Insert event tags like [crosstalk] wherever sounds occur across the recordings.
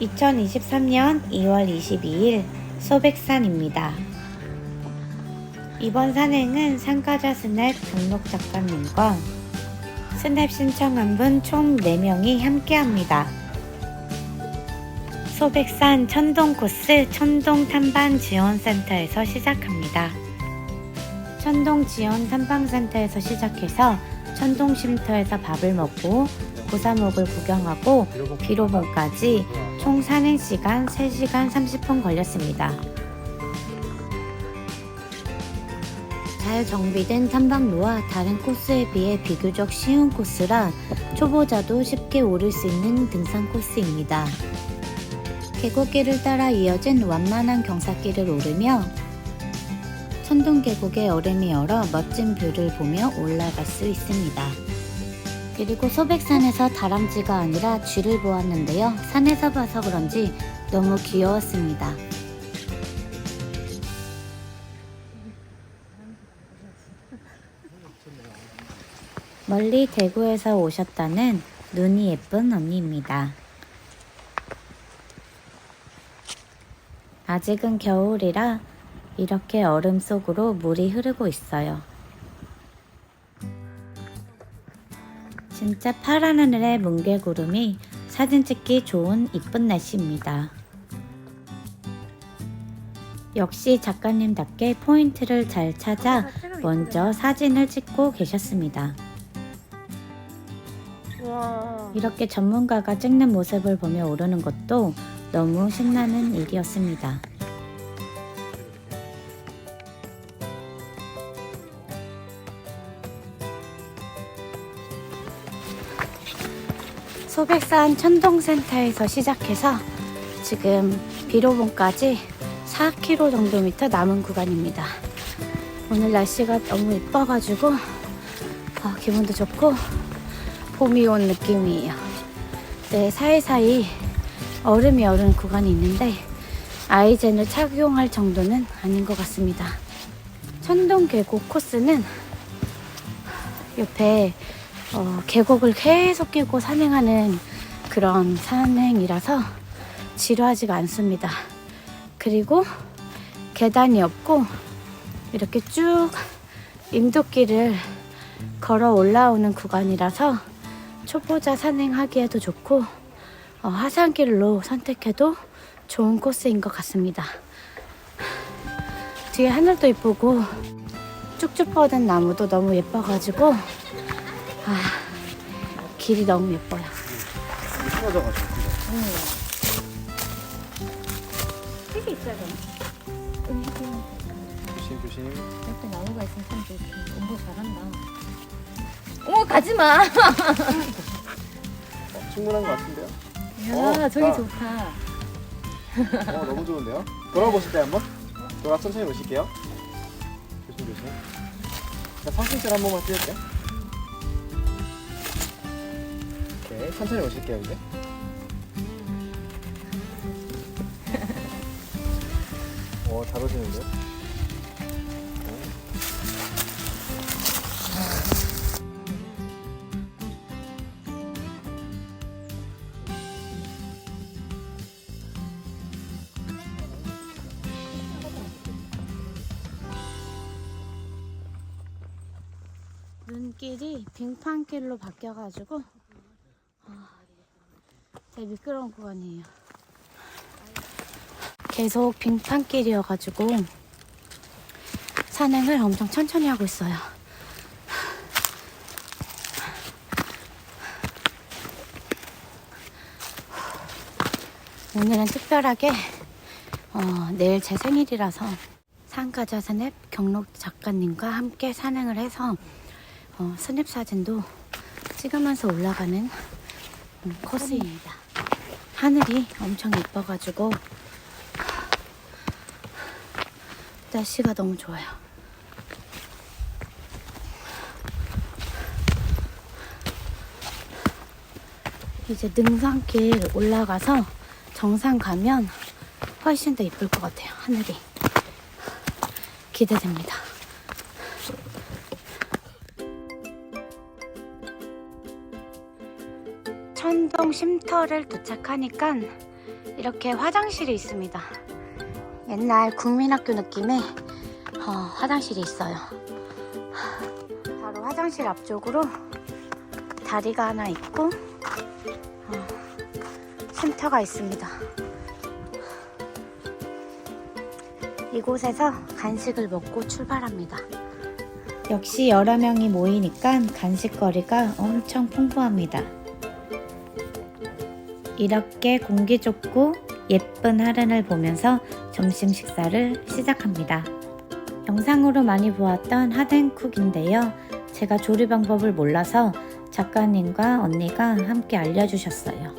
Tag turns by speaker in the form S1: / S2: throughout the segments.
S1: 2023년 2월 22일 소백산입니다. 이번 산행은 상가자 스냅 등록 작가님과 스냅 신청한 분 총 4명이 함께합니다. 소백산 천동 코스 천동 탐방 지원센터에서 시작합니다. 천동 지원 탐방센터에서 시작해서 천동 쉼터에서 밥을 먹고 고사목을 구경하고 비로봉까지 총 산행 시간 3시간 30분 걸렸습니다. 잘 정비된 탐방로와 다른 코스에 비해 비교적 쉬운 코스라 초보자도 쉽게 오를 수 있는 등산 코스입니다. 계곡길을 따라 이어진 완만한 경사길을 오르며 천둥 계곡의 얼음이 얼어 멋진 뷰를 보며 올라갈 수 있습니다. 그리고 소백산에서 다람쥐가 아니라 쥐를 보았는데요. 산에서 봐서 그런지 너무 귀여웠습니다. 멀리 대구에서 오셨다는 눈이 예쁜 언니입니다. 아직은 겨울이라 이렇게 얼음 속으로 물이 흐르고 있어요. 진짜 파란 하늘의 뭉게구름이 사진 찍기 좋은 이쁜 날씨입니다. 역시 작가님답게 포인트를 잘 찾아 먼저 사진을 찍고 계셨습니다.
S2: 와.
S1: 이렇게 전문가가 찍는 모습을 보며 오르는 것도 너무 신나는 일이었습니다. 소백산 천동센터에서 시작해서 지금 비로봉까지 4km 정도 미터 남은 구간입니다. 오늘 날씨가 너무 예뻐가지고 어, 기분도 좋고 봄이 온 느낌이에요. 네, 사이사이 얼음이 얼은 구간이 있는데 아이젠을 착용할 정도는 아닌 것 같습니다. 천동 계곡 코스는 옆에 어, 계곡을 계속 끼고 산행하는 그런 산행이라서 지루하지가 않습니다. 그리고 계단이 없고 이렇게 쭉 임도길을 걸어 올라오는 구간이라서 초보자 산행하기에도 좋고 어, 하산길로 선택해도 좋은 코스인 것 같습니다. 뒤에 하늘도 이쁘고 쭉쭉 뻗은 나무도 너무 예뻐가지고 아 길이 너무 예뻐요.
S3: 틀어져가지고
S1: 책이 있어야 되나? 음식은
S3: 조심 조심
S1: 옆에 나무가 있으면 참 좋지. 공부 잘한다.
S2: 어머 가지 마.
S3: 어, 충분한 것 같은데요?
S2: 야
S3: 어,
S2: 저기
S3: 아.
S2: 좋다.
S3: 어 너무 좋은데요? 돌아보실 때 한번 돌아 천천히 보실게요 조심 조심 자 상승줄 한 번만 띄울게요 네 천천히 오실게요 이제 [laughs] 어잘 오시는데요?
S1: 눈길이 빙판길로 바뀌어가지고 아, 되게 미끄러운 구간이에요. 계속 빙판길이어가지고 산행을 엄청 천천히 하고 있어요. 오늘은 특별하게 어, 내일 제 생일이라서 상가자 스냅 경록 작가님과 함께 산행을 해서 어, 스냅 사진도 찍으면서 올라가는 음, 코스입니다. 하늘이 엄청 예뻐가지고 날씨가 너무 좋아요. 이제 능선길 올라가서 정상 가면 훨씬 더 예쁠 것 같아요. 하늘이 기대됩니다. 천동 쉼터를 도착하니까 이렇게 화장실이 있습니다. 옛날 국민학교 느낌의 어, 화장실이 있어요. 바로 화장실 앞쪽으로 다리가 하나 있고 어, 쉼터가 있습니다. 이곳에서 간식을 먹고 출발합니다. 역시 여러 명이 모이니까 간식거리가 엄청 풍부합니다. 이렇게 공기 좋고 예쁜 하른을 보면서 점심 식사를 시작합니다. 영상으로 많이 보았던 하덴쿡인데요. 제가 조리 방법을 몰라서 작가님과 언니가 함께 알려주셨어요.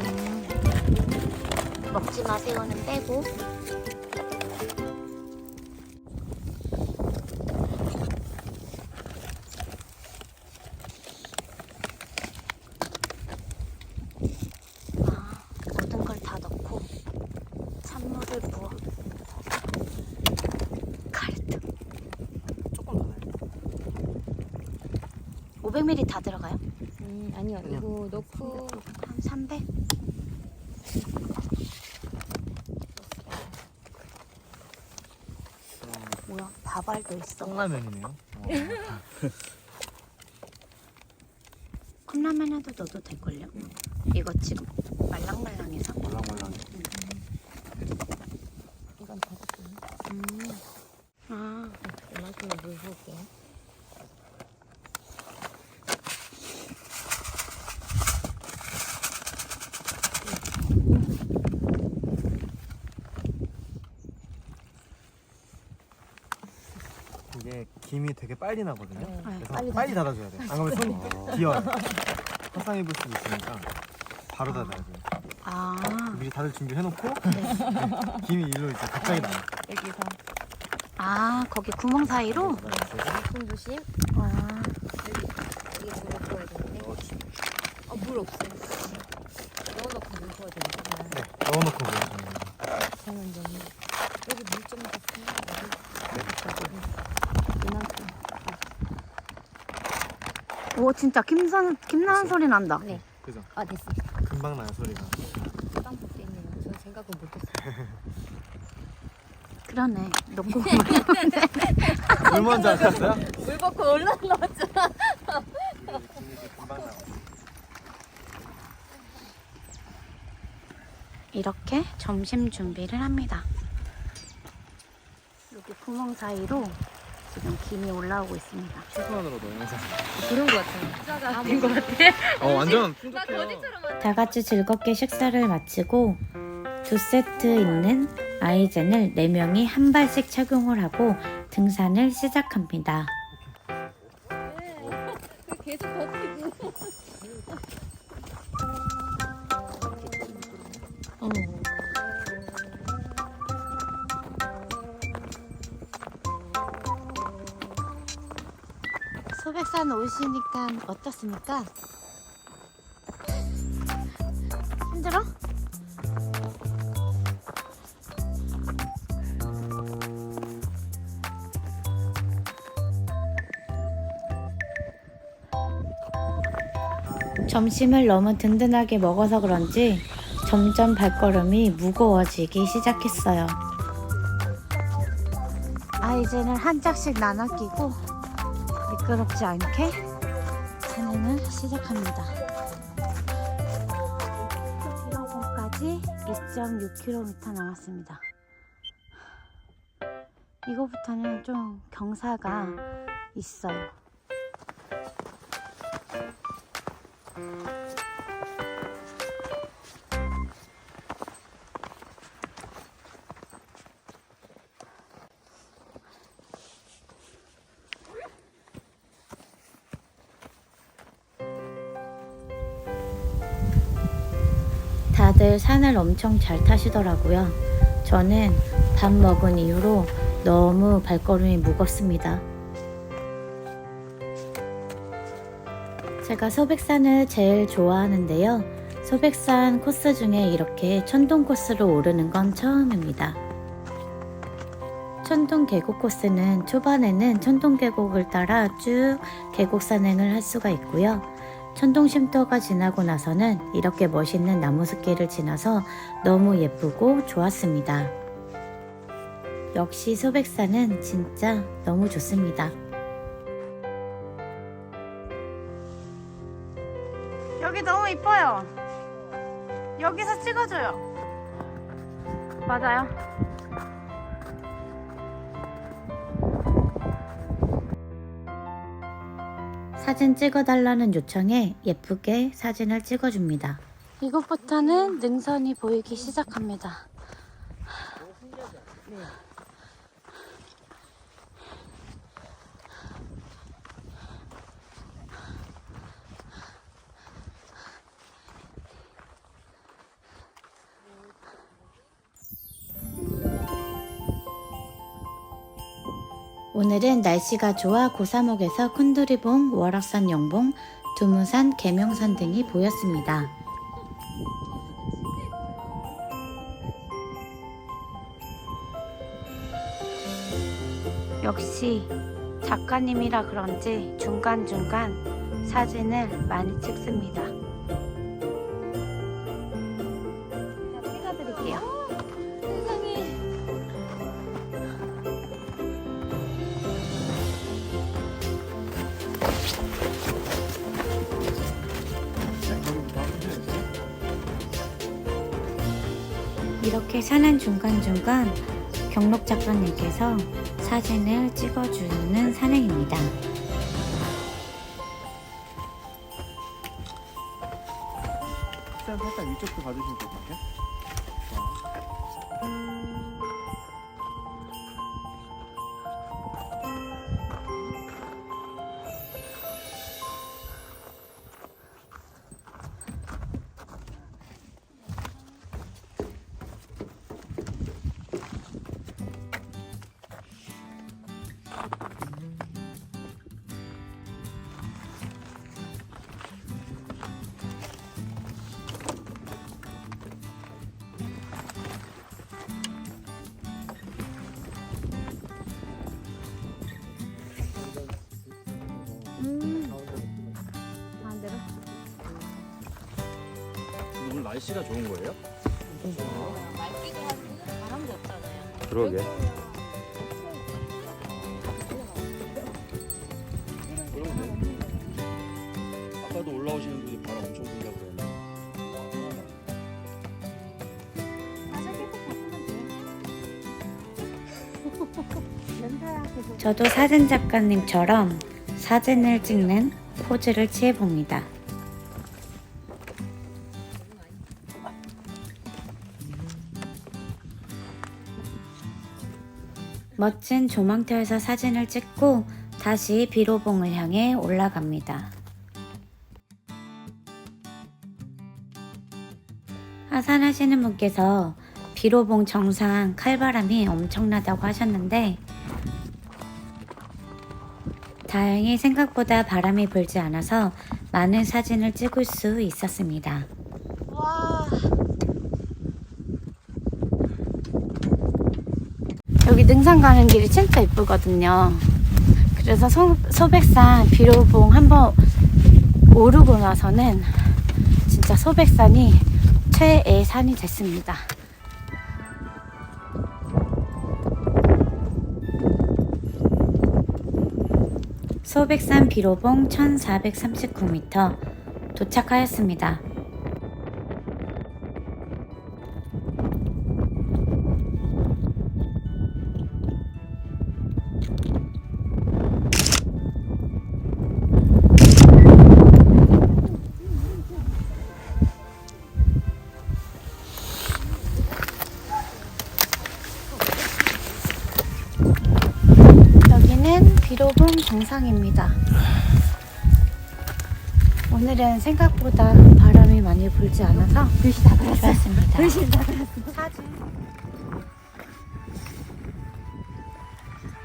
S1: 음, 먹지 마세요는 빼고 아, 모든 걸 다 넣고 찬물을 부어 갈등
S3: 조금 더 넣어요.
S1: 500ml 다 들어가요?
S2: 음, 아니요.
S3: 아니요.
S2: 이거 넣고
S1: 한 300? 뭐야 다발도 있어
S3: 콩라면이네요. [laughs]
S1: 컵라면에도 넣어도 될걸요? 이거 지금 말랑말랑해서
S3: 몰랑몰랑.
S2: 이건 버섯이요.
S1: 음. 아
S2: 이만큼만 물 부을게요.
S3: 김이 되게 빨리 나거든요.
S2: 네.
S3: 그래서
S2: 빨리
S3: 빨리, 닫아줘야 돼. 안 그러면 손이 기어요. [laughs] 화상 입을 수도 있으니까 바로 닫아야 돼.
S1: 아,
S3: 미리 다들 준비해놓고 네. [laughs] 김이 일로 이제 갑자기 나와.
S2: 여기서
S1: 아 거기 구멍 사이로?
S2: 손 조심.
S1: 아,
S2: 여기 여기 물을 부어야 되는데. 어, 물 없어요. 넣어놓고 물 부어야 되는구나.
S3: 네, 넣어놓고 보여주는
S2: 저는 너무 여기 물 좀 더 부어야
S3: 네.
S2: 이만큼.
S1: 오 진짜 김선 김나는 소리 난다.
S2: 네.
S3: 그죠?
S2: 아 됐어.
S3: 금방 나요 소리가.
S2: 빵 볶게 있네요. 저 생각은 못했어요. [laughs]
S1: 그러네. 놓고 [laughs]
S3: 물 먼저 하셨어요?
S2: 물
S3: 금방 나와. [laughs]
S1: 이렇게 점심 준비를 합니다. 여기 구멍 사이로 지금 김이 올라오고 있습니다.
S3: 최소한으로 넣으면서.
S2: 그런 것 같아요. 아, 된것 같아.
S3: 어 완전
S1: 다 같이 즐겁게 식사를 마치고 두 세트 있는 아이젠을 4명이 한 발씩 착용을 하고 등산을 시작합니다. 소백산 오시니까 어떻습니까? 힘들어? 점심을 너무 든든하게 먹어서 그런지 점점 발걸음이 무거워지기 시작했어요. 아이젠을 한 짝씩 나눠 끼고 미끄럽지 않게 산행을 시작합니다. 1호봉까지 2.6km 남았습니다. 이거부터는 좀 경사가 있어요. 다들 산을 엄청 잘 타시더라고요. 저는 밥 먹은 이후로 너무 발걸음이 무겁습니다. 제가 소백산을 제일 좋아하는데요. 소백산 코스 중에 이렇게 천둥 코스로 오르는 건 처음입니다. 천둥 계곡 코스는 초반에는 천둥 계곡을 따라 쭉 계곡 산행을 할 수가 있고요. 천둥쉼터가 지나고 나서는 이렇게 멋있는 나무숲길을 지나서 너무 예쁘고 좋았습니다. 역시 소백산은 진짜 너무 좋습니다.
S4: 여기 너무 이뻐요. 여기서 찍어줘요. 맞아요.
S1: 사진 찍어달라는 요청에 예쁘게 사진을 찍어줍니다. 이곳부터는 능선이 보이기 시작합니다. 오늘은 날씨가 좋아 고사목에서 쿤두리봉, 월악산 영봉, 두무산, 계명산 등이 보였습니다. 역시 작가님이라 그런지 중간중간 사진을 많이 찍습니다. 중간중간 경록 작가님께서 사진을 찍어주는 산행입니다.
S3: 살 살짝 위쪽도 봐주시면 될것 같아요.
S5: 날씨가 좋은 거예요?
S2: 맑기도 하고 바람도 없잖아요.
S5: 그러게. 아까도 올라오시는 분이 바람 엄청 분다고 그랬는데.
S1: 저도 사진 작가님처럼 사진을 찍는 포즈를 취해봅니다. 멋진 조망터에서 사진을 찍고 다시 비로봉을 향해 올라갑니다. 하산하시는 분께서 비로봉 정상 칼바람이 엄청나다고 하셨는데 다행히 생각보다 바람이 불지 않아서 많은 사진을 찍을 수 있었습니다.
S4: 와. 능선 가는 길이 진짜 이쁘거든요. 그래서 소, 소백산 비로봉 한번 오르고 나서는 진짜 소백산이 최애 산이 됐습니다.
S1: 소백산 비로봉 1439m 도착하였습니다.
S4: 정상입니다. 오늘은 생각보다 바람이 많이 불지 않아서 글씨 다
S1: 좋았습니다.
S4: 글씨 다 사진.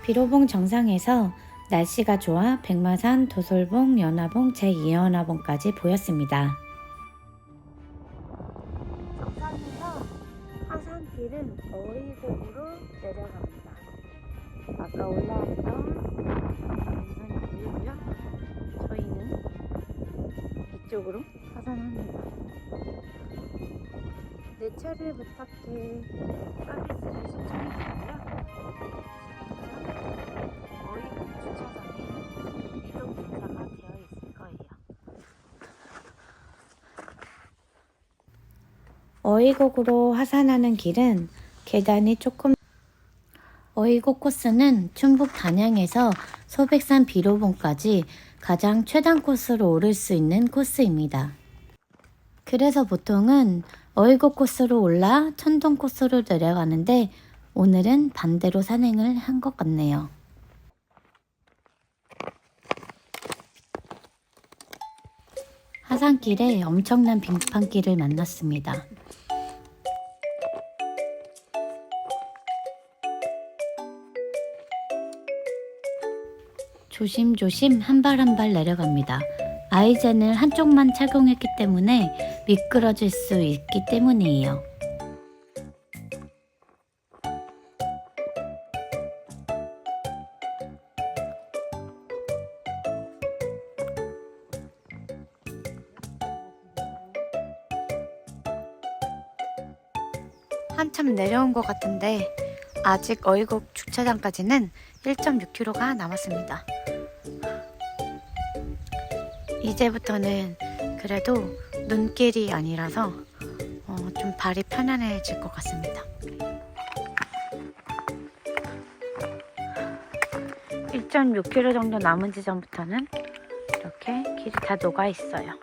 S1: 비로봉 정상에서 날씨가 좋아 백마산, 도솔봉, 연화봉, 제2연화봉까지 보였습니다.
S4: 정상에서 하산길은 어리봉으로 내려갑니다. 아까 올라왔던 쪽으로 하산합니다. 내 차를 부탁해 서비스를 신청했고요. 어이구 주차장에 이동 주차가 되어 있을 거예요.
S1: 어이곡으로 하산하는 길은 계단이 조금 어이곡 코스는 충북 단양에서 소백산 비로봉까지 가장 최단 코스로 오를 수 있는 코스입니다. 그래서 보통은 어이곡 코스로 올라 천동 코스로 내려가는데 오늘은 반대로 산행을 한 것 같네요. 하산길에 엄청난 빙판길을 만났습니다. 조심조심 한 발 한 발 내려갑니다. 아이젠을 한쪽만 착용했기 때문에 미끄러질 수 있기 때문이에요.
S4: 한참 내려온 것 같은데 아직 어이곡 주차장까지는 1.6km가 남았습니다. 이제부터는 그래도 눈길이 아니라서 어, 좀 발이 편안해질 것 같습니다. 1.6km 정도 남은 지점부터는 이렇게 길이 다 녹아 있어요.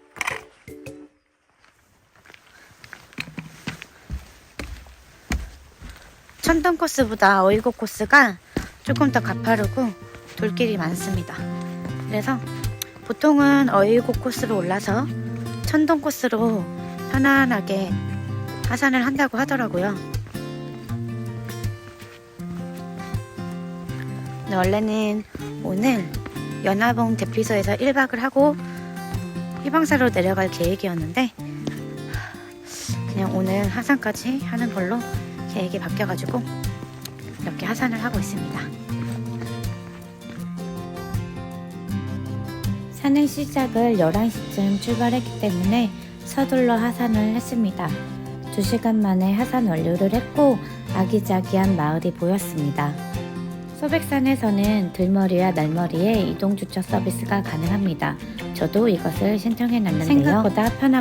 S4: 천둥 코스보다 어이곡 코스가 조금 더 가파르고 돌길이 많습니다. 그래서 보통은 어이곡 코스로 올라서 천둥 코스로 편안하게 하산을 한다고 하더라고요. 원래는 오늘 연화봉 대피소에서 1박을 하고 희방사로 내려갈 계획이었는데 그냥 오늘 하산까지 하는 걸로 계획이 바뀌어가지고 이렇게 하산을 하고 있습니다.
S1: 산행 시작을 11시쯤 출발했기 때문에 서둘러 하산을 했습니다. 2시간 만에 하산 완료를 했고 아기자기한 마을이 보였습니다. 소백산에서는 들머리와 날머리에 이동 주차 서비스가 가능합니다. 저도 이것을 신청해 놨는데요. 생각보다 편하고